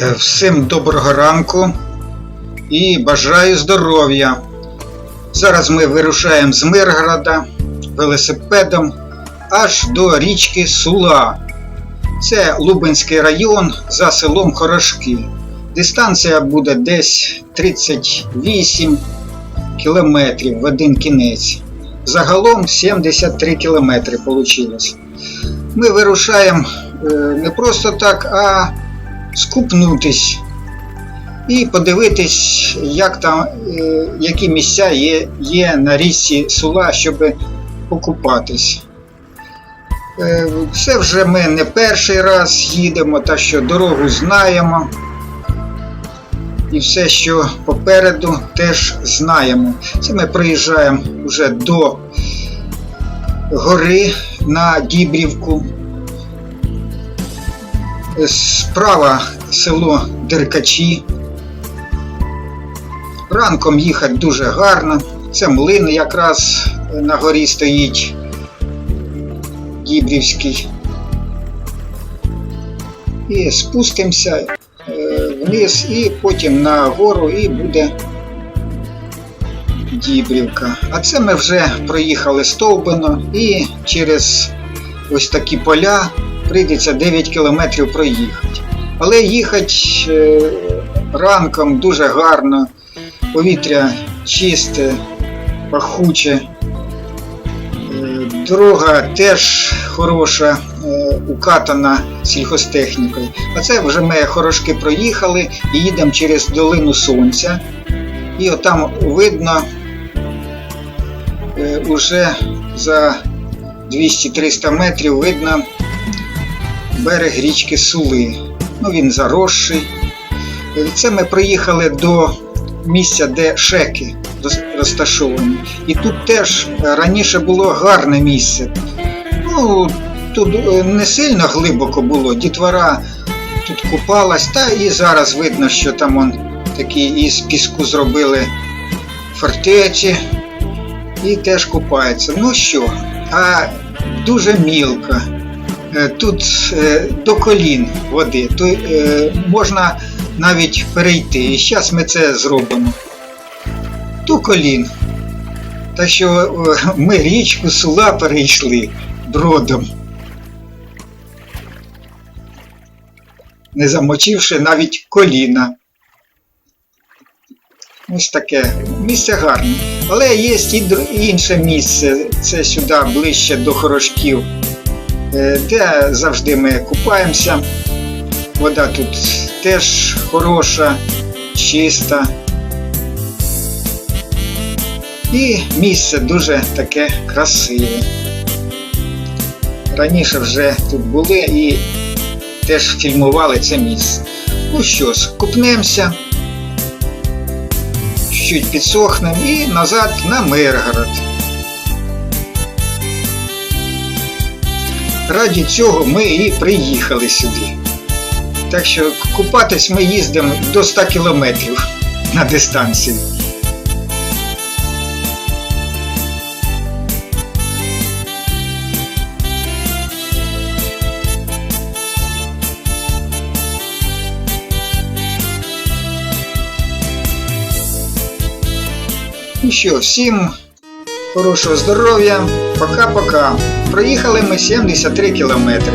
Е, Всім доброго ранку і бажаю здоров'я. Зараз ми вирушаємо з Миргорода велосипедом аж до річки Сула. Це Лубенський район за селом Хорошки. Дистанція буде десь 38 кілометрів в один кінець. Загалом 73 кілометри вийшло. Ми вирушаємо е, не просто так, а скупнутись і подивитись, як там, е, які місця є, є на річці Сула, щоб покупатись. Це вже ми не перший раз їдемо, так що дорогу знаємо. І все, що попереду, теж знаємо. Це ми приїжджаємо вже до гори на Дібрівку. Справа село Деркачі. Ранком їхати дуже гарно. Це млин якраз на горі стоїть Дібрівський. І спустимося е, вниз і потім на гору і буде Дібрівка. А це ми вже проїхали Стовбино і через ось такі поля прийдеться 9 кілометрів проїхати. Але їхати е, ранком дуже гарно, повітря чисте, пахуче. Е, Дорога теж хороша, е, укатана сільхозтехнікою. А це вже ми хорошки проїхали і їдемо через долину сонця. І отам видно уже за 200-300 метрів видно берег річки Сули. Ну, він заросший. Е, Це ми приїхали до місця, де шеки розташовані. І тут теж е, раніше було гарне місце. Ну, тут е, не сильно глибоко було, дітвора тут купалась, та і зараз видно, що там он такі із піску зробили фортеці і теж купаються. Ну що, а дуже мілко. Е, Тут е, до колін води, то е, можна навіть перейти. І зараз ми це зробимо. До колін. Так що ми річку Сула перейшли бродом. Не замочивши навіть коліна. Ось таке місце гарне. Але є і інше місце, це сюди ближче до Хорошків, де завжди ми купаємося. Вода тут теж хороша, чиста. І місце дуже таке красиве. Раніше вже тут були і теж фільмували це місце. Ну що ж, купнемося чуть підсохнемо і назад на Миргород. Раді цього ми і приїхали сюди. Так що купатись ми їздимо до 100 кілометрів на дистанцію. Ну що, всім хорошого здоров'я. Пока-пока. Проїхали ми 73 кілометри.